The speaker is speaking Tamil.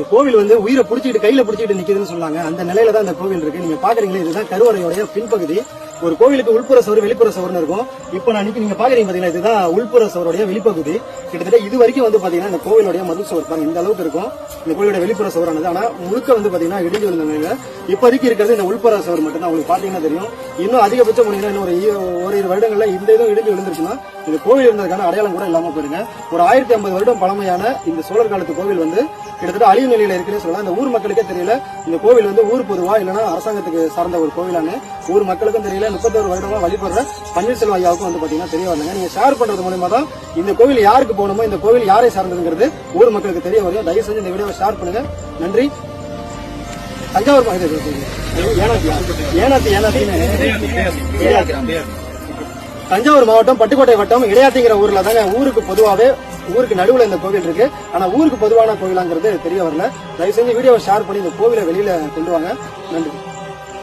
இந்த கோவில் வந்து உயிரை பிடிச்சிட்டு கையில பிடிச்சிட்டு நிக்குதுன்னு சொன்னாங்க. அந்த நிலையில தான் இந்த கோவில் இருக்கு. நீங்க பாக்குறீங்களா இதுதான் கருவறையோட பின்பகுதி. ஒரு கோவிலுக்கு உள்புற சவர் வெளிப்புற சவர்னு இருக்கும். இப்போ நான் நீங்க பாக்குறீங்க பாத்தீங்கன்னா இதுதான் உள்புற சவருடைய வெளிப்பகுதி. கிட்டத்தட்ட இது வரைக்கும் வந்து பாத்தீங்கன்னா இந்த கோவிலுடைய மது சவர் பாருங்க இந்த அளவுக்கு இருக்கும். இந்த கோவிலுடைய வெளிப்புற சவரானது ஆனா முழுக்க வந்து பாத்தீங்கன்னா இடிஞ்சு விழுந்த நிலையில இப்போதைக்கு இருக்கிறது இந்த உள்புற சவர் மட்டும் தான் உங்களுக்கு பாத்தீங்கன்னா தெரியும். இன்னும் அதிகபட்சம் முடியுங்கன்னா இன்னும் ஒரு ஈ- வருடங்கள்ல இந்த இதுவும் இடிஞ்சு விழுந்துருச்சுன்னா இந்த கோவில் இருந்ததுக்கான அடையாளம் கூட இல்லாம போயிருங்க. ஒரு ஆயிரத்தி ஐம்பது வருடம் பழமையான இந்த சோழர் காலத்து கோவில் வந்து கிட்டத்தட்ட அழிவு நிலையில இருக்குன்னு சொல்லலாம். இந்த ஊர் மக்களுக்கே தெரியல. இந்த கோவில் வந்து ஊர் பொதுவா இல்லைன்னா அரசாங்கத்துக்கு சார்ந்த ஒரு கோவிலான ஊர் மக்களுக்கும் தெரியல. முப்பத்தோரு வருடமா வழிபடுற பன்னீர்செல்வம் ஐயாவுக்கும் வந்து பாத்தீங்கன்னா தெரிய வந்தாங்க நீங்க ஷேர் பண்றது மூலமா தான் இந்த கோவில் யாருக்கு போகணுமோ இந்த கோவில் யாரை சார்ந்ததுங்கிறது ஊர் மக்களுக்கு தெரிய வரும். தயவு செஞ்சு இந்த வீடியோவை ஷேர் பண்ணுங்க. நன்றி. தஞ்சாவூர் மா- ஏனாத்தி ஏனாத்தி ஏனாத்தி. தஞ்சாவூர் மாவட்டம் பட்டுக்கோட்டை வட்டம் இடையாத்திங்கிற ஊர்ல தாங்க ஊருக்கு பொதுவாவே ஊருக்கு நடுவுல இந்த கோவில் இருக்கு. ஆனா ஊருக்கு பொதுவான கோவிலாங்கிறது தெரிய வரல. தயவு செஞ்சு வீடியோவை ஷேர் பண்ணி இந்த கோவிலை வெளியில கொண்டு வாங்க. நன்றி.